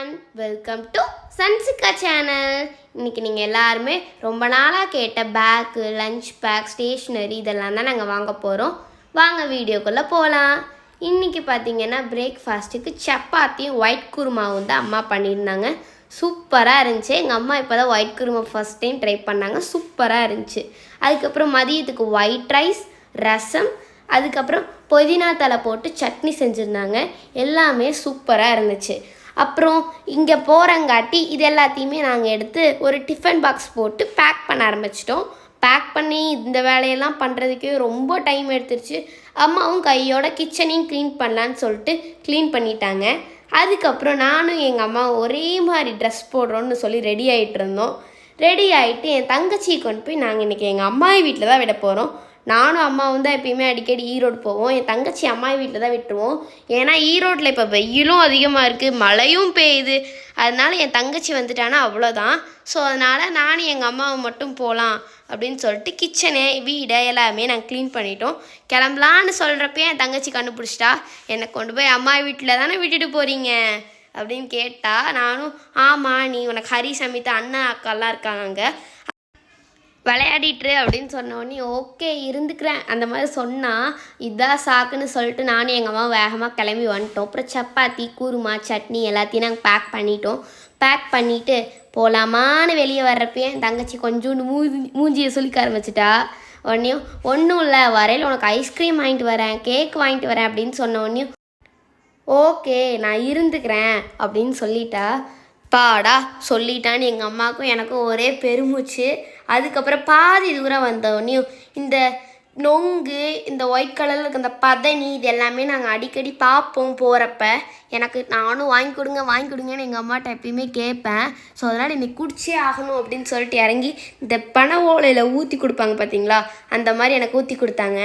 One welcome to Sanshika channel இன்றைக்கி நீங்கள் எல்லாருமே ரொம்ப நாளாக கேட்ட பேக்கு லஞ்ச் பேக் ஸ்டேஷ்னரி இதெல்லாம் தான் நாங்கள் வாங்க போகிறோம் வாங்க வீடியோக்குள்ளே போகலாம் இன்னைக்கு பார்த்தீங்கன்னா பிரேக்ஃபாஸ்ட்டுக்கு சப்பாத்தியும் ஒயிட் குருமாவும் தான் அம்மா பண்ணியிருந்தாங்க. சூப்பராக இருந்துச்சு. எங்கள் அம்மா இப்போ தான் white kurma first time try பண்ணாங்க. சூப்பராக இருந்துச்சு. அதுக்கப்புறம் மதியத்துக்கு ஒயிட் ரைஸ் ரசம் அதுக்கப்புறம் புதினா தலை போட்டு சட்னி செஞ்சுருந்தாங்க. எல்லாமே சூப்பராக இருந்துச்சு. அப்புறம் இங்கே போகிறங்காட்டி இது எல்லாத்தையுமே நாங்கள் எடுத்து ஒரு டிஃபன் பாக்ஸ் போட்டு பேக் பண்ண ஆரம்பிச்சிட்டோம். பேக் பண்ணி இந்த வேலையெல்லாம் பண்ணுறதுக்கே ரொம்ப டைம் எடுத்துருச்சு. அம்மாவும் கையோட கிச்சனையும் க்ளீன் பண்ணலான்னு சொல்லிட்டு க்ளீன் பண்ணிட்டாங்க. அதுக்கப்புறம் நானும் எங்கள் அம்மா ஒரே மாதிரி ட்ரெஸ் போடுறோன்னு சொல்லி ரெடி ஆகிட்டு இருந்தோம். ரெடி ஆகிட்டு என் தங்கச்சியை கொண்டு போய் நாங்கள் இன்றைக்கி எங்கள் அம்மாவி வீட்டில் தான் விட போகிறோம் நானும் அம்மாவும் தான் எப்பயுமே அடிக்கடி ஈரோடு போவோம். என் தங்கச்சி அம்மா வீட்டில் தான் விட்டுருவோம். ஏன்னா ஈரோட்டில் இப்போ வெயிலும் அதிகமாக இருக்குது மழையும் பெய்யுது. அதனால என் தங்கச்சி வந்துட்டானா அவ்வளோதான் ஸோ அதனால் நானும் எங்கள் அம்மாவை மட்டும் போகலாம் அப்படின்னு சொல்லிட்டு கிச்சனு வீடை எல்லாமே நாங்கள் க்ளீன் பண்ணிட்டோம். கிளம்பலான்னு சொல்கிறப்ப என் தங்கச்சி கண்டுபிடிச்சிட்டா. என்னை கொண்டு போய் அம்மா வீட்டில் தானே விட்டுட்டு போகிறீங்க அப்படின்னு கேட்டால் நானும் ஆமாம் நீ உனக்கு ஹரி சமிதா அண்ணா அக்காலாம் இருக்காங்க அங்கே விளையாடிட்டுரு அப்படின்னு சொன்னோடனே ஓகே இருந்துக்கிறேன். அந்த மாதிரி சொன்னால் இதான் சாக்குன்னு சொல்லிட்டு நானும் எங்கள் அம்மா வேகமாக கிளம்பி வந்துட்டோம். அப்புறம் சப்பாத்தி குருமா சட்னி எல்லாத்தையும் நாங்கள் பேக் பண்ணிட்டோம். பேக் பண்ணிவிட்டு போகலாமான்னு வெளியே வர்றப்ப என் தங்கச்சி கொஞ்சோண்டு மூஞ்சி மூஞ்சியை சொல்லிக்க ஆரம்பிச்சிட்டா. உடனே ஒன்றும் இல்லை வரையில் உனக்கு ஐஸ்கிரீம் வாங்கிட்டு வரேன் கேக் வாங்கிட்டு வரேன் அப்படின்னு சொன்ன உடனே ஓகே நான் இருந்துக்கிறேன் அப்படின்னு சொல்லிட்டா. பாடா சொல்லிட்டான்னு எங்கள் அம்மாவுக்கும் எனக்கும் ஒரே பெருமூச்சு. அதுக்கப்புறம் பாதி தூரம் வந்தோடனையும் இந்த நொங்கு இந்த ஒயிட் கலரில் இருக்க இந்த பதனி இது எல்லாமே நாங்கள் அடிக்கடி பார்ப்போம் போகிறப்ப எனக்கு நானும் வாங்கி கொடுங்க வாங்கி கொடுங்கன்னு எங்கள் அம்மாட்ட எப்பயுமே கேட்பேன். ஸோ அதனால் இன்னைக்கு குடிச்சே ஆகணும் அப்படின்னு சொல்லிட்டு இறங்கி இந்த பனை ஓலையில் ஊற்றி கொடுப்பாங்க பார்த்தீங்களா அந்த மாதிரி எனக்கு ஊற்றி கொடுத்தாங்க.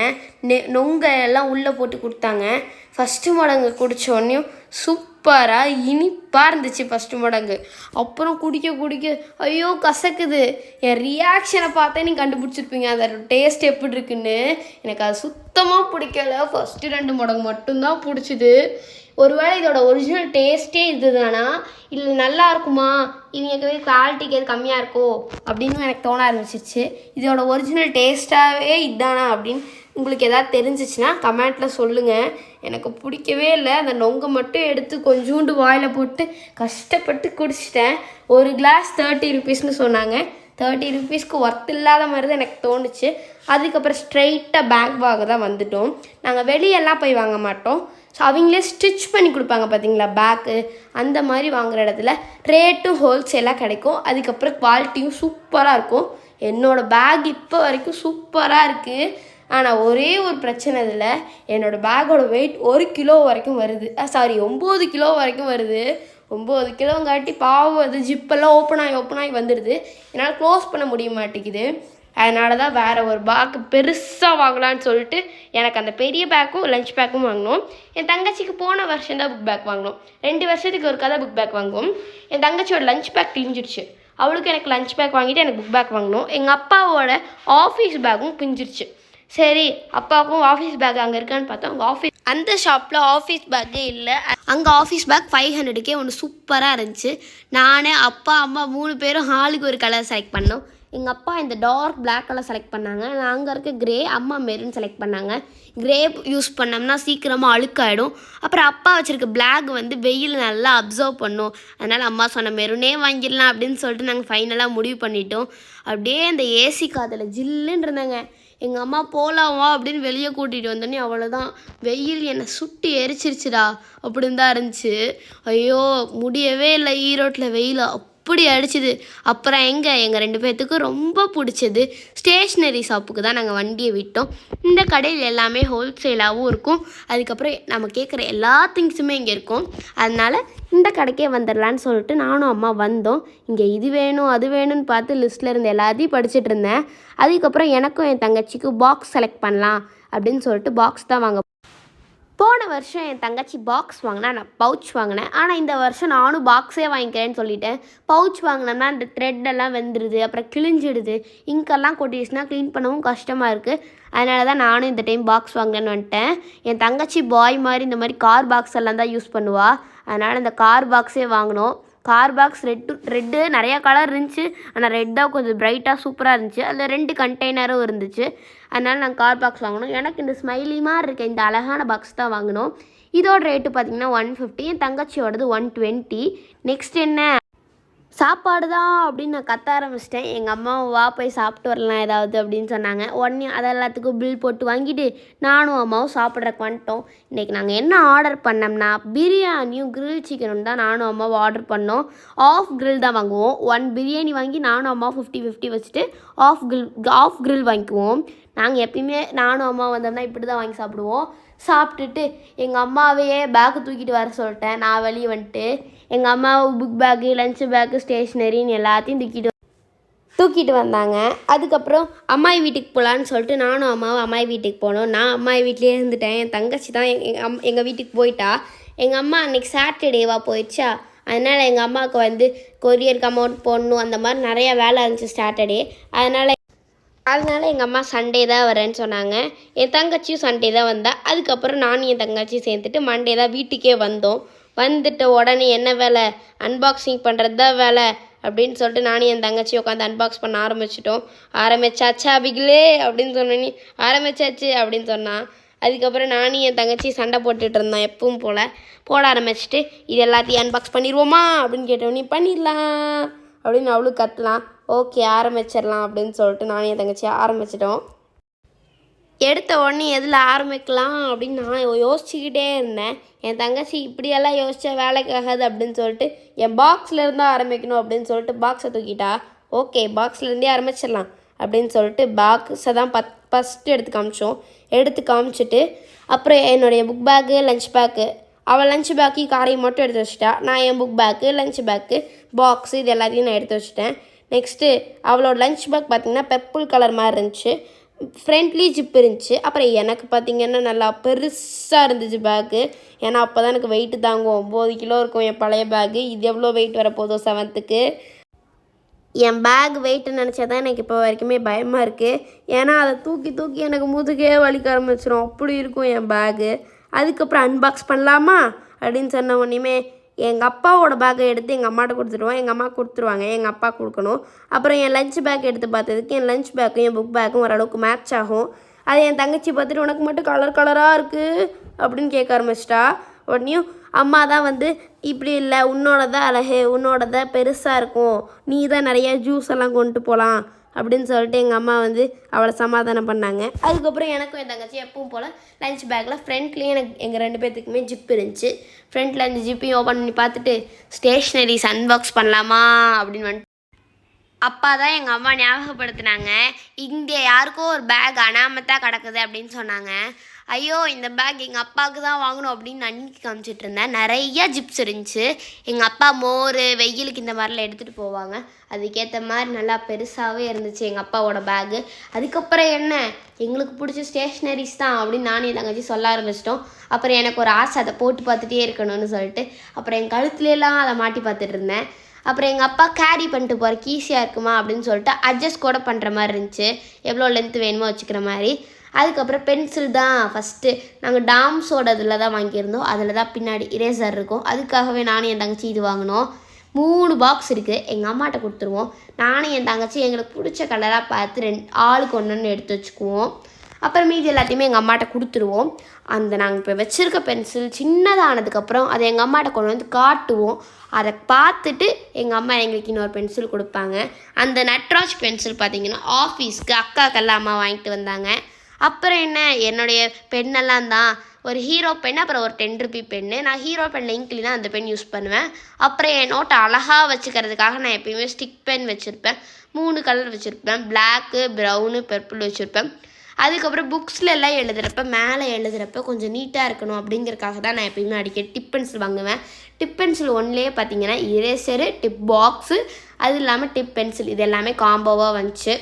நெ நொங்கை எல்லாம் உள்ளே போட்டு கொடுத்தாங்க. ஃபஸ்ட்டு மடங்கு குடித்தோடனையும் சூப்பராக இனிப்பாக இருந்துச்சு ஃபஸ்ட்டு மடங்கு. அப்புறம் குடிக்க குடிக்க ஐயோ கசக்குது. என் ரியாக்ஷனை பார்த்தே நீ கண்டுபிடிச்சிருப்பீங்க. அதோட டேஸ்ட் எப்படி இருக்குன்னு. எனக்கு அது சுத்தமாக பிடிக்கல. ஃபஸ்ட்டு ரெண்டு மடங்கு மட்டும்தான் பிடிச்சிது. ஒருவேளை இதோட ஒரிஜினல் டேஸ்ட்டே இதுதானா? இல்லை நல்லா இருக்குமா? இவங்களுக்கு குவாலிட்டிக்கு எது கம்மியாக இருக்கோ? அப்படின்னு எனக்கு தோண ஆரம்பிச்சிச்சு இதோட ஒரிஜினல் டேஸ்ட்டாகவே இதுதானா அப்படின்னு உங்களுக்கு எதாவது தெரிஞ்சிச்சுன்னா கமெண்ட்டில் சொல்லுங்கள் எனக்கு பிடிக்கவே இல்லை. அந்த நொங்கை மட்டும் எடுத்து கொஞ்சோண்டு வாயில் போட்டு கஷ்டப்பட்டு குடிச்சிட்டேன். ஒரு கிளாஸ் தேர்ட்டி ருபீஸ்னு சொன்னாங்க. தேர்ட்டி ருபீஸ்க்கு ஒர்த் இல்லாத மாதிரி தான் எனக்கு தோணுச்சு. அதுக்கப்புறம் ஸ்ட்ரைட்டாக பேக் வாங்க தான் வந்துட்டோம். நாங்கள் வெளியெல்லாம் போய் வாங்க மாட்டோம். ஸோ அவங்களே ஸ்டிச் பண்ணி கொடுப்பாங்க பார்த்தீங்களா பேக்கு அந்த மாதிரி வாங்குற இடத்துல ரேட்டும் ஹோல்சேலாக கிடைக்கும். அதுக்கப்புறம் குவாலிட்டியும் சூப்பராக இருக்கும். என்னோடய பேக் இப்போ வரைக்கும் சூப்பராக இருக்குது ஆனால் ஒரே ஒரு பிரச்சனை இதில் என்னோடய பேக்கோட வெயிட் ஒரு கிலோ வரைக்கும் வருது. சாரி ஒம்பது கிலோ வரைக்கும் வருது. ஒம்பது கிலோங்காட்டி பாவம் அது ஜிப்பெல்லாம் ஓப்பன் ஆகி ஓப்பன் ஆகி வந்துடுது. என்னால் க்ளோஸ் பண்ண முடிய மாட்டேங்குது. அதனால தான் வேறு ஒரு பேக்கு பெருசாக வாங்கலான்னு சொல்லிட்டு எனக்கு அந்த பெரிய பேக்கும் லஞ்ச் பேக்கும் வாங்கினோம். என் தங்கச்சிக்கு போன வருஷம் தான் புக் பேக் வாங்கினோம். ரெண்டு வருஷத்துக்கு ஒரு கதை புக் பேக் வாங்குவோம். என் தங்கச்சியோட லஞ்ச் பேக் கிழிஞ்சிருச்சு. அவளுக்கு எனக்கு லஞ்ச் பேக் வாங்கிட்டு எனக்கு புக் பேக் வாங்கினோம். எங்கள் அப்பாவோட ஆஃபீஸ் பேக்கும் பிஞ்சிருச்சு சரி அப்பாவுக்கும் ஆஃபீஸ் பேக் அங்கே இருக்கான்னு பார்த்தோம் அங்கே ஆஃபீஸ் அந்த ஷாப்பில் ஆஃபீஸ் பேக்கே இல்லை. அங்கே ஆஃபீஸ் பேக் ஃபைவ் ஹண்ட்ரடுக்கே ஒன்று சூப்பராக இருந்துச்சு. நான் அப்பா அம்மா மூணு பேரும் ஹாலுக்கு ஒரு கலர் செலக்ட் பண்ணோம். எங்கள் அப்பா இந்த டார்க் பிளாக் கலர் செலக்ட் பண்ணாங்க. நாங்கள் அங்கே இருக்க கிரே அம்மா மெரூன் செலக்ட் பண்ணாங்க. கிரே யூஸ் பண்ணோம்னா சீக்கிரமாக அழுக்காயிடும். அப்புறம் அப்பா வச்சுருக்க பிளாக் வந்து வெயில் நல்லா அப்சர்வ் பண்ணும். அதனால் அம்மா சொன்ன மெரூனே வாங்கிடலாம் அப்படின்னு சொல்லிட்டு நாங்கள் ஃபைனலாக முடிவு பண்ணிட்டோம். அப்படியே அந்த ஏசி காதில் ஜில்லுன்னு இருந்தாங்க. எங்கள் அம்மா போகலாம் வா அப்படின்னு வெளியே கூட்டிகிட்டு வந்தோடனே அவ்வளோதான் வெயில் என்னை சுட்டி எரிச்சிருச்சுடா. அப்படின்னு தான் இருந்துச்சு. ஐயோ முடியவே இல்லை ஈரோட்டில் வெயில். அப்படி அடிச்சுது. அப்புறம் எங்கே? எங்கள் ரெண்டு பேர்த்துக்கும் ரொம்ப பிடிச்சது ஸ்டேஷ்னரி ஷாப்புக்கு தான் நாங்கள் வண்டியை விட்டோம். இந்த கடையில் எல்லாமே ஹோல்சேலாகவும் இருக்கும். அதுக்கப்புறம் நம்ம கேட்குற எல்லா திங்ஸுமே இங்கே இருக்கும். அதனால் இந்த கடைக்கே வந்துடலான்னு சொல்லிட்டு நானும் அம்மா வந்தோம். இங்கே இது வேணும் அது வேணும்னு பார்த்து லிஸ்ட்டில் இருந்த எல்லாத்தையும் படிச்சுட்டு இருந்தேன். அதுக்கப்புறம் எனக்கும் என் தங்கச்சிக்கும் பாக்ஸ் செலக்ட் பண்ணலாம் அப்படின்னு சொல்லிட்டு பாக்ஸ் தான் வாங்க போன வருஷம் என் தங்கச்சி பாக்ஸ் வாங்கினா நான் பவுச் வாங்கினேன். ஆனால் இந்த வருஷம் நானும் பாக்ஸே வாங்கிக்கிறேன்னு சொல்லிட்டேன். பவுச் வாங்கினோம்னா அந்த த்ரெட் எல்லாம் வெந்துடுது அப்புறம் கிழிஞ்சிடுது. இங்கெல்லாம் கொட்டிடுச்சுன்னா க்ளீன் பண்ணவும் கஷ்டமாக இருக்குது அதனால தான் நானும் இந்த டைம் பாக்ஸ் வாங்கினேன்னு வந்துட்டேன். என் தங்கச்சி பாய் மாதிரி இந்த மாதிரி கார் பாக்ஸ் எல்லாம் தான் யூஸ் பண்ணுவாள் அதனால் இந்த கார் பாக்ஸே வாங்கினோம். கார் பாக்ஸ் ரெட்டு ரெட்டு நிறையா கலர் இருந்துச்சு. ஆனால் ரெட் தான் கொஞ்சம் ப்ரைட்டாக சூப்பராக இருந்துச்சு. அதில் ரெண்டு கண்டெய்னரும் இருந்துச்சு. அதனால் நாங்கள் கார் பாக்ஸ் வாங்கினோம் எனக்கு இந்த ஸ்மைலி மாதிரி இருக்க இந்த அழகான பாக்ஸ் தான் வாங்கினோம் இதோட ரேட்டு பார்த்தீங்கன்னா ஒன் ஃபிஃப்டி என் தங்கச்சியோடது ஒன் டுவெண்ட்டி நெக்ஸ்ட் என்ன? சாப்பாடு தான் அப்படின்னு நான் கத்த ஆரம்பிச்சிட்டேன். எங்கள் அம்மா வா போய் சாப்பிட்டு வரலாம் ஏதாவது அப்படின்னு சொன்னாங்க. உடனே அதை எல்லாத்துக்கும் பில் போட்டு வாங்கிட்டு நானும் அம்மாவும் சாப்பிட்றக்கு வந்துட்டோம். இன்றைக்கி நாங்கள் என்ன ஆர்டர் பண்ணோம்னா பிரியாணியும் கிரில் சிக்கனும் தான் நானும் அம்மாவும் ஆர்டர் பண்ணோம். ஆஃப் கிரில் தான் வாங்குவோம். ஒன் பிரியாணி வாங்கி நானும் அம்மா ஃபிஃப்டி ஃபிஃப்டி வச்சுட்டு ஆஃப் கிரில் ஆஃப் கிரில் வாங்கிக்குவோம். நாங்கள் எப்பயுமே நானும் அம்மா வந்தோம்னா இப்படி தான் வாங்கி சாப்பிடுவோம். சாப்பிட்டுட்டு எங்கள் அம்மாவையே பேக்கு தூக்கிட்டு வர சொல்லிட்டேன். நான் வெளியே வந்துட்டு எங்கள் அம்மாவை புக் பேக்கு லஞ்ச் பேக்கு ஸ்டேஷ்னரின்னு எல்லாத்தையும் தூக்கிட்டு தூக்கிட்டு வந்தாங்க. அதுக்கப்புறம் அம்மாய் வீட்டுக்கு போகலான்னு சொல்லிட்டு நானும் அம்மாவும் அம்மாய் வீட்டுக்கு போனோம். நான் அம்மாய் வீட்லேயே இருந்துட்டேன். என் தங்கச்சி தான் எங்கள் அம் எங்கள் வீட்டுக்கு போயிட்டா. எங்கள் அம்மா அன்றைக்கி சாட்டர்டேவாக போயிடுச்சா. அதனால் எங்கள் அம்மாவுக்கு வந்து கொரியருக்கு அமௌண்ட் போடணும் அந்த மாதிரி நிறையா வேலை இருந்துச்சு சாட்டர்டே அதனால் அதனால எங்கள் அம்மா சண்டே தான் வரேன்னு சொன்னாங்க. என் தங்கச்சியும் சண்டே தான் வந்தா. அதுக்கப்புறம் நானும் என் தங்கச்சியும் சேர்ந்துட்டு மண்டே தான் வீட்டுக்கே வந்தோம். வந்துட்ட உடனே என்ன வேலை? அன்பாக்சிங் பண்ணுறது தான் வேலை அப்படின்னு சொல்லிட்டு நானும் என் தங்கச்சி உட்காந்து அன்பாக்ஸ் பண்ண ஆரம்பிச்சிட்டோம். ஆரம்பிச்சாச்சா பிகிலே அப்படின்னு சொன்னோன்னே ஆரம்பிச்சாச்சு அப்படின்னு சொன்னான் அதுக்கப்புறம் நானும் என் தங்கச்சி சண்டை போட்டுட்டு இருந்தோம் எப்பவும் போல். போட ஆரம்பிச்சிட்டு இது எல்லாத்தையும் அன்பாக்ஸ் பண்ணிடுவோமா? அப்படின்னு கேட்டோன்னே பண்ணிடலாம். அப்படின்னு அவளும் கத்தலாம் ஓகே ஆரம்பிச்சிடலாம் அப்படின்னு சொல்லிட்டு நானும் என் தங்கச்சி ஆரம்பிச்சிட்டோம். எடுத்த உடனே எதில் ஆரம்பிக்கலாம் அப்படின்னு நான் யோசிச்சுக்கிட்டே இருந்தேன். என் தங்கச்சி இப்படியெல்லாம் யோசிச்சா வேலைக்காகாது அப்படின்னு சொல்லிட்டு என் பாக்ஸில் இருந்தால் ஆரம்பிக்கணும் அப்படின்னு சொல்லிட்டு பாக்ஸை தூக்கிட்டா ஓகே பாக்ஸ்லேருந்தே ஆரம்பிச்சிடலாம் அப்படின்னு சொல்லிட்டு பாக்ஸை தான் பத் ஃபஸ்ட்டு எடுத்து காமிச்சோம். எடுத்து காமிச்சிட்டு அப்புறம் என்னுடைய புக் பேக்கு லஞ்ச் பேக்கு அவள் லஞ்ச் பேக்கு காரையும் மட்டும் எடுத்து வச்சிட்டா. நான் என் book bag lunch bag box இது எல்லாத்தையும் நான் எடுத்து வச்சிட்டேன். நெக்ஸ்ட்டு அவளோட லஞ்ச் பேக் பார்த்தீங்கன்னா பெப்புள் கலர் மாதிரி இருந்துச்சு. ஃப்ரண்ட்லி ஜிப் இருந்துச்சு. அப்புறம் எனக்கு பார்த்தீங்கன்னா நல்லா பெருசாக இருந்துச்சு பேக்கு ஏன்னா அப்போ தான் எனக்கு வெயிட்டு தாங்கும். ஒம்பது கிலோ இருக்கும் என் பழைய பேக்கு இது எவ்வளோ வெயிட் வரப்போதோ செவன்த்துக்கு என் பேக் வெயிட்டு நினச்சா தான் எனக்கு இப்போ வரைக்குமே பயமாக இருக்குது ஏன்னா அதை தூக்கி தூக்கி எனக்கு முதுகே வலிக்க ஆரம்பிச்சிடும் அப்படி இருக்கும் என் பேகு அதுக்கப்புறம் அன்பாக்ஸ் பண்ணலாமா? அப்படின்னு சொன்ன உடனே எங்கள் அப்பாவோட பேக்கை எடுத்து எங்கள் அம்மாட்ட கொடுத்துருவோம் எங்கள் அம்மா கொடுத்துருவாங்க. எங்கள் அப்பா கொடுக்கணும். அப்புறம் என் லஞ்ச் பேக் எடுத்து பார்த்ததுக்கு என் லஞ்ச் பேக்கும் என் புக் பேக்கும் ஓரளவுக்கு மேட்ச் ஆகும். அது என் தங்கச்சி பார்த்துட்டு உனக்கு மட்டும் கலர் கலராக இருக்குது அப்படின்னு கேட்க ஆரம்பிச்சிட்டா. உடனேயும் அம்மா தான் வந்து இப்படி இல்லை. உன்னோட தான் அழகு. உன்னோட தான் பெருசாக இருக்கும். நீ தான் நிறையா ஜூஸ் எல்லாம் கொண்டு போகலாம் அப்படின்னு சொல்லிட்டு எங்கள் அம்மா வந்து அவளை சமாதானம் பண்ணாங்க. அதுக்கப்புறம் எனக்கும் என் தங்கச்சி எப்பவும் போல் லஞ்ச் பேக்கில் ஃப்ரண்ட்லேயும் எனக்கு எங்கள் ரெண்டு பேர்த்துக்குமே ஜிப் இருந்துச்சு. ஃப்ரண்ட்டில் அந்த ஜிப்பையும் ஓப்பன் பண்ணி பார்த்துட்டு ஸ்டேஷ்னரிஸ் அன்பாக்ஸ் பண்ணலாமா? அப்படின்னு வந்துட்டு அப்பா தான் எங்கள் அம்மா ஞாபகப்படுத்தினாங்க. இங்கே யாருக்கோ ஒரு பேக் அனாமத்தாக கிடக்குது அப்படின்னு சொன்னாங்க. ஐயோ இந்த பேக் எங்கள் அப்பாவுக்கு தான் வாங்கணும் அப்படின்னு அன்னைக்கு காமிச்சிட்டு இருந்தேன். நிறைய ஜிப்ஸ் இருந்துச்சு. எங்கள் அப்பா மோர் வெயிலுக்கு இந்த மாதிரிலாம் எடுத்துகிட்டு போவாங்க. அதுக்கேற்ற மாதிரி நல்லா பெருசாகவே இருந்துச்சு எங்கள் அப்பாவோட பேகு அதுக்கப்புறம் என்ன? எங்களுக்கு பிடிச்ச ஸ்டேஷ்னரிஸ் தான் அப்படின்னு நானும் என் தங்கச்சி சொல்ல ஆரம்பிச்சிட்டோம். அப்புறம் எனக்கு ஒரு ஆசை அதை போட்டு பார்த்துட்டே இருக்கணும்னு சொல்லிட்டு அப்புறம் என் கழுத்துலலாம் அதை மாட்டி பார்த்துட்டு இருந்தேன். அப்புறம் எங்கள் அப்பா கேரி பண்ணிட்டு போகிறக்கு ஈஸியாக இருக்குமா அப்படின்னு சொல்லிட்டு அட்ஜஸ்ட் கூட பண்ணுற மாதிரி இருந்துச்சு. எவ்வளோ லென்த் வேணுமோ வச்சுக்கிற மாதிரி. அதுக்கப்புறம் பென்சில் தான் ஃபஸ்ட்டு நாங்கள் டாம்ஸோட இதில் தான் வாங்கியிருந்தோம். அதில் தான் பின்னாடி இரேசர் இருக்கும். அதுக்காகவே நானும் என் தங்கச்சி இது வாங்கினோம். மூணு பாக்ஸ் இருக்குது எங்கள் அம்மாட்ட கொடுத்துருவோம். நானும் என் தங்கச்சி எங்களுக்கு பிடிச்ச கலராக பார்த்து ரெண்டு ஆளுக்கு ஒன்று ஒன்று எடுத்து வச்சுக்குவோம். அப்புறம் மீதி எல்லாத்தையுமே எங்கள் அம்மாட்ட கொடுத்துருவோம். அந்த நாங்கள் இப்போ வச்சுருக்க பென்சில் சின்னதானதுக்கப்புறம் அதை எங்கள் அம்மாட்ட கொண்டு வந்து காட்டுவோம். அதை பார்த்துட்டு எங்கள் அம்மா எங்களுக்கு இன்னொரு பென்சில் கொடுப்பாங்க. அந்த நட்ராஜ் பென்சில் பார்த்தீங்கன்னா ஆஃபீஸ்க்கு அக்காக்கெல்லாம் அம்மா வாங்கிட்டு வந்தாங்க. அப்புறம் என்ன? என்னுடைய பெண்ணெல்லாம் தான். ஒரு ஹீரோ பென் அப்புறம் ஒரு டென் ருபி பென்னு நான் ஹீரோ பென் இங்க்லினா அந்த பென் யூஸ் பண்ணுவேன். அப்புறம் என் நோட்டை அழகாக வச்சுக்கிறதுக்காக நான் எப்பயுமே ஸ்டிக் பென் வச்சுருப்பேன். மூணு கலர் வச்சுருப்பேன். பிளாக்கு ப்ரௌனு பர்பிள் வச்சுருப்பேன். அதுக்கப்புறம் புக்ஸில் எல்லாம் எழுதுகிறப்ப மேலே எழுதுகிறப்ப கொஞ்சம் நீட்டாக இருக்கணும் அப்படிங்கிறதுக்காக தான் நான் எப்பயுமே அடிக்கடி டிப் பென்சில் வாங்குவேன். டிப் பென்சில் ஒன்லேயே பார்த்தீங்கன்னா இரேசரு டிப் பாக்ஸு அது இல்லாமல் டிப் பென்சில் இது எல்லாமே காம்போவாக வந்துச்சு.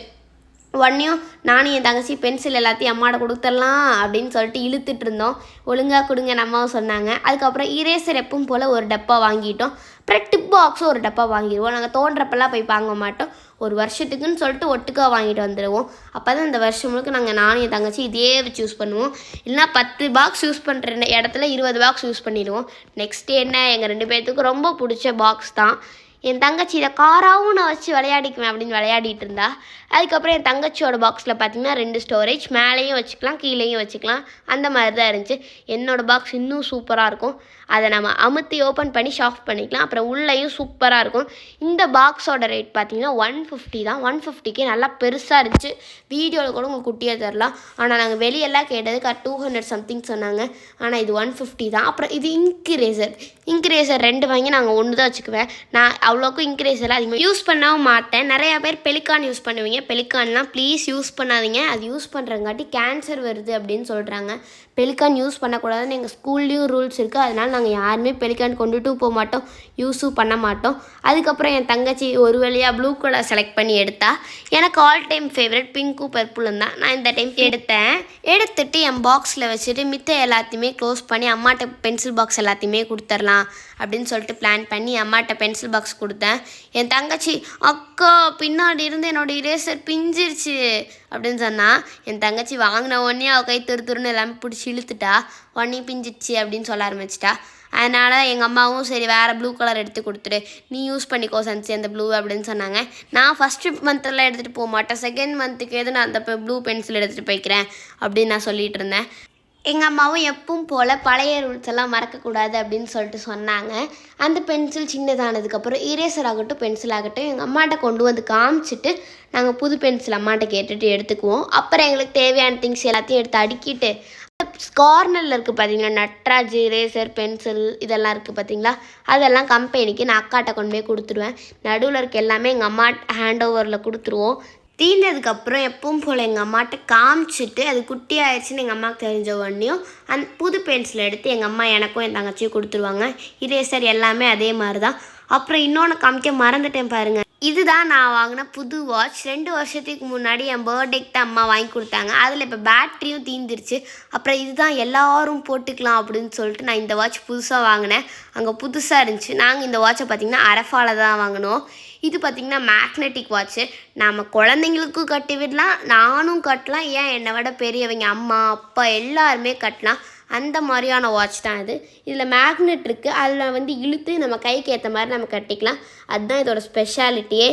உடனேயும் நானும் என் தங்கச்சி பென்சில் எல்லாத்தையும் அம்மாட்ட கொடுத்துடலாம் அப்படின்னு சொல்லிட்டு இழுத்துட்டு இருந்தோம். ஒழுங்காக கொடுங்க அம்மாவும் சொன்னாங்க. அதுக்கப்புறம் இரேசர் எப்பவும் போல் ஒரு டப்பா வாங்கிட்டோம். அப்புறம் டிப் பாக்ஸும் ஒரு டப்பா வாங்கிடுவோம். நாங்கள் தோன்றப்பெல்லாம் போய் வாங்க மாட்டோம். ஒரு வருஷத்துக்குன்னு சொல்லிட்டு ஒட்டுக்கா வாங்கிட்டு வந்துடுவோம் அப்போ தான் இந்த வருஷம் முழுக்க நாங்கள் நானும் என் தங்கச்சி இதே வச்சு யூஸ் பண்ணுவோம். இல்லைனா பத்து பாக்ஸ் யூஸ் பண்ணுற இடத்துல இருபது பாக்ஸ் யூஸ் பண்ணிடுவோம். நெக்ஸ்ட்டு என்ன? எங்கள் ரெண்டு பேர்த்துக்கு ரொம்ப பிடிச்ச பாக்ஸ் தான். என் தங்கச்சி இதை காராகவும் நான் வச்சு விளையாடிக்குவேன் அப்படின்னு விளையாடிட்டு இருந்தா அதுக்கப்புறம் என் தங்கச்சியோட பாக்ஸில் பார்த்தீங்கன்னா ரெண்டு ஸ்டோரேஜ் மேலேயும் வச்சுக்கலாம் கீழேயும் வச்சுக்கலாம். அந்த மாதிரி தான் இருந்துச்சு. என்னோடய பாக்ஸ் இன்னும் சூப்பராக இருக்கும். அதை நம்ம அமுத்தி ஓப்பன் பண்ணி ஷாஃப் பண்ணிக்கலாம். அப்புறம் உள்ளேயும் சூப்பராக இருக்கும். இந்த பாக்ஸோட ரேட் பார்த்தீங்கன்னா ஒன் ஃபிஃப்டி தான். ஒன் ஃபிஃப்டிக்கே நல்லா பெருசாக இருந்துச்சு. வீடியோவில் கூட உங்களுக்கு குட்டியாக தரலாம். ஆனால் நாங்கள் வெளியெல்லாம் கேட்டதுக்கு டூ ஹண்ட்ரட் சம்திங் சொன்னாங்க. ஆனால் இது ஒன் ஃபிஃப்டி தான். அப்புறம் இது இன்க்ரேசர் இன்க்ரேசர் ரெண்டு வாங்கி நாங்கள் ஒன்று தான் வச்சுக்குவேன். நான் அவ்வளோக்கும் இன்க்ரேசர்லாம் அதிகமாக யூஸ் பண்ணவும் மாட்டேன். நிறையா பேர் பெலிக்கான் யூஸ் பண்ணுவீங்க. பெலிக்கான்லாம் ப்ளீஸ் யூஸ் பண்ணாதீங்க. அது யூஸ் பண்ணுறங்காட்டி கேன்சர் வருது அப்படின்னு சொல்கிறாங்க பெலிக்கான் யூஸ் பண்ணக்கூடாதுன்னு எங்கள் ஸ்கூல்லேயும் ரூல்ஸ் இருக்குது அதனால் நாங்கள் யாருமே பெலிக்கான் கொண்டுட்டு போக மாட்டோம். யூஸும் பண்ண மாட்டோம். அதுக்கப்புறம் என் தங்கச்சி ஒரு வழியாக ப்ளூ கலர் செலக்ட் பண்ணி எடுத்தா எனக்கு ஆல் டைம் ஃபேவரட் பிங்க்கும் பர்புளும் தான். நான் இந்த டைம் எடுத்தேன். எடுத்துட்டு என் பாக்ஸில் வச்சுட்டு மித்த எல்லாத்தையுமே க்ளோஸ் பண்ணி அம்மாட்ட பென்சில் பாக்ஸ் எல்லாத்தையுமே கொடுத்துர்லாம் அப்படின்னு சொல்லிட்டு பிளான் பண்ணி அம்மாட்ட பென்சில் பாக்ஸ் கொடுத்தேன். என் தங்கச்சி அக்கா பின்னாடி இருந்து என்னோடய இரேசர் பிஞ்சிருச்சு அப்படின்னு சொன்னால் என் தங்கச்சி வாங்கின உடனே அவள் கை துரு துருன்னு எல்லாமே பிடிச்சி இழுத்துட்டா உடனே பிஞ்சிருச்சு அப்படின்னு சொல்ல ஆரம்பிச்சிட்டா. அதனால் எங்கள் அம்மாவும் சரி வேறு ப்ளூ கலர் எடுத்து கொடுத்துரு நீ யூஸ் பண்ணிக்கோ சன்சி அந்த ப்ளூ அப்படின்னு சொன்னாங்க. நான் ஃபஸ்ட்டு மந்த்தெல்லாம் எடுத்துகிட்டு போக மாட்டேன். செகண்ட் மந்த்துக்கு எது நான் அந்த ப்ளூ பென்சில் எடுத்துகிட்டு போய்க்கிறேன் அப்படின்னு நான் சொல்லிகிட்டு இருந்தேன். எங்கள் அம்மாவும் எப்பவும் போல் பழைய ரூல்ஸ் எல்லாம் மறக்கக்கூடாது அப்படின்னு சொல்லிட்டு சொன்னாங்க. அந்த பென்சில் சின்னதானதுக்கப்புறம் இரேசர் ஆகட்டும் பென்சில் ஆகட்டும் எங்கள் அம்மாட்ட கொண்டு வந்து காமிச்சிட்டு நாங்கள் புது பென்சில் அம்மாட்ட கேட்டுட்டு எடுத்துக்குவோம். அப்புறம் எங்களுக்கு தேவையான திங்ஸ் எல்லாத்தையும் எடுத்து அடுக்கிட்டு கார்னரில் இருக்குது பார்த்தீங்களா நட்ராஜ் ரேசர் பென்சில் இதெல்லாம் இருக்குது பார்த்தீங்களா அதெல்லாம் கம்பெனிக்கு நான் அக்காட்ட கொண்டு போய் கொடுத்துருவேன். நடுவில் இருக்க எல்லாமே எங்கள் அம்மா ஹேண்ட் ஓவரில் கொடுத்துருவோம். தீர்ந்ததுக்கப்புறம் எப்பவும் போல் எங்கள் அம்மாட்ட காமிச்சிட்டு அது குட்டி ஆயிடுச்சுன்னு எங்கள் அம்மாவுக்கு தெரிஞ்ச உடனேயும் அந்த புது பென்சில் எடுத்து எங்கள் அம்மா எனக்கும் என் தங்கச்சியும் கொடுத்துருவாங்க. இரேசர் எல்லாமே அதே மாதிரி தான் அப்புறம் இன்னொன்று காமிக்க மறந்துட்டேன் பாருங்கள் இதுதான் நான் வாங்கின புது வாட்ச் ரெண்டு வருஷத்துக்கு முன்னாடி என் பர்த்டேக்கு தான் அம்மா வாங்கி கொடுத்தாங்க. அதில் இப்போ பேட்ரியும் தீந்துருச்சு. அப்புறம் இதுதான் எல்லாரும் போட்டுக்கலாம் அப்படின்னு சொல்லிட்டு நான் இந்த வாட்ச் புதுசாக வாங்கினேன். அங்கே புதுசாக இருந்துச்சு. நாங்கள் இந்த வாட்சை பார்த்திங்கன்னா அரஃபால தான் வாங்கினோம். இது பார்த்திங்கன்னா மேக்னெட்டிக் வாட்ச்சு நம்ம குழந்தைங்களுக்கும் கட்டி விடலாம் நானும் கட்டலாம். ஏன் என்னை விட பெரியவங்க அம்மா அப்பா எல்லாருமே கட்டலாம். அந்த மாதிரியான வாட்ச் தான் இது. இதில் மேக்னெட் இருக்குது அதில் வந்து இழுத்து நம்ம கைக்கு ஏற்ற மாதிரி நம்ம கட்டிக்கலாம். அதுதான் இதோட ஸ்பெஷாலிட்டியே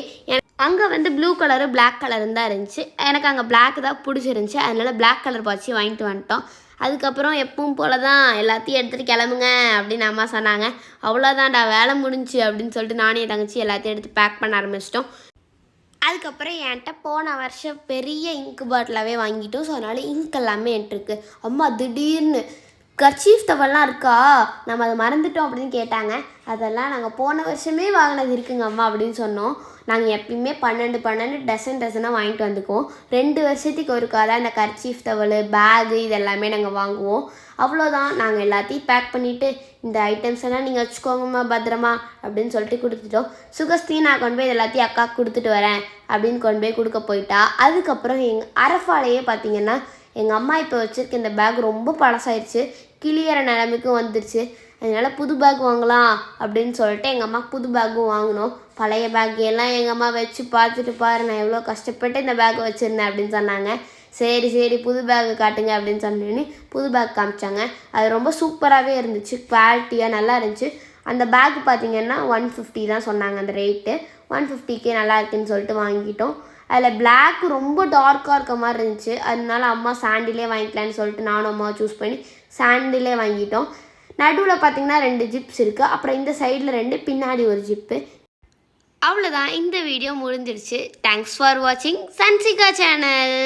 அங்கே வந்து ப்ளூ கலரு பிளாக் கலரும் தான் இருந்துச்சு. எனக்கு அங்கே பிளாக் தான் பிடிச்சிருந்துச்சி. அதனால் பிளாக் கலர் வாட்சி வாங்கிட்டு வந்துட்டோம். அதுக்கப்புறம் எப்பவும் போல தான் எல்லாத்தையும் எடுத்துகிட்டு கிளம்புங்க அப்படின்னு அம்மா சொன்னாங்க. அவ்வளோதான்டா வேலை முடிஞ்சு அப்படின்னு சொல்லிட்டு நானே என் தங்கச்சி எல்லாத்தையும் எடுத்து பேக் பண்ண ஆரம்பிச்சிட்டோம். அதுக்கப்புறம் என்கிட்ட போன வருஷம் பெரிய இங்க் பாட்டிலாகவே வாங்கிட்டோம். ஸோ அதனால் இங்க் எல்லாமே என்கிட்ட அம்மா திடீர்னு கர்ச்சீஃப் தவெல்லாம் இருக்கா? நம்ம அதை மறந்துட்டோம் அப்படின்னு கேட்டாங்க. அதெல்லாம் நாங்கள் போன வருஷமே வாங்கினது இருக்குங்க அம்மா அப்படின்னு சொன்னோம். நாங்கள் எப்பயுமே பன்னெண்டு பன்னெண்டு டசன் டசனாக வாங்கிட்டு வந்துக்குவோம். ரெண்டு வருஷத்துக்கு ஒருக்கா தான் இந்த கர்ச்சீஃப் தவல் பேகு இதெல்லாமே நாங்கள் வாங்குவோம். அவ்வளோதான் நாங்கள் எல்லாத்தையும் பேக் பண்ணிவிட்டு இந்த ஐட்டம்ஸ் எல்லாம் நீங்கள் வச்சுக்கோங்கம்மா பத்திரமா அப்படின்னு சொல்லிட்டு கொடுத்துட்டோம். சுகஸ்தி நான் கொண்டு போய் எல்லாத்தையும் அக்காவுக்கு கொடுத்துட்டு வரேன் அப்படின்னு கொண்டு போய் கொடுக்க போயிட்டா. அதுக்கப்புறம் எங்கள் அரஃபாலேயே பார்த்தீங்கன்னா எங்கள் அம்மா இப்போ வச்சுருக்க இந்த பேக் ரொம்ப பழசாயிருச்சு. கிளியற நிலைமைக்கும் வந்துருச்சு. அதனால் புது பேக் வாங்கலாம் அப்படின்னு சொல்லிட்டு எங்கள் அம்மா புது பேக்கும் வாங்கினோம். பழைய பேக் எல்லாம் எங்கள் அம்மா வச்சு பார்த்துட்டு பாரு நான் எவ்வளோ கஷ்டப்பட்டு இந்த பேக் வச்சுருந்தேன் அப்படின்னு சொன்னாங்க. சரி சரி புது பேக் காட்டுங்க அப்படின்னு சொன்னேன்னு புது பேக் காமிச்சாங்க. அது ரொம்ப சூப்பராகவே இருந்துச்சு. குவாலிட்டியாக நல்லா இருந்துச்சு. அந்த பேக் பார்த்திங்கன்னா ஒன் ஃபிஃப்டி தான் சொன்னாங்க அந்த ரேட்டு ஒன் ஃபிஃப்டிக்கே நல்லா இருக்குன்னு சொல்லிட்டு வாங்கிட்டோம். அதில் பிளாக் ரொம்ப டார்க்காக இருக்க மாதிரி இருந்துச்சு. அதனால அம்மா சாண்டிலே வாங்கிக்கலான்னு சொல்லிட்டு நானும் அம்மா சூஸ் பண்ணி சாண்டிலே வாங்கிட்டோம். நடுவில் பார்த்தீங்கன்னா ரெண்டு ஜிப்ஸ் இருக்குது அப்புறம் இந்த சைடில் ரெண்டு பின்னாடி ஒரு ஜிப்பு அவ்வளோதான் இந்த வீடியோ முடிஞ்சிருச்சு தேங்க்ஸ் ஃபார் வாட்சிங் சன்சிகா சேனல்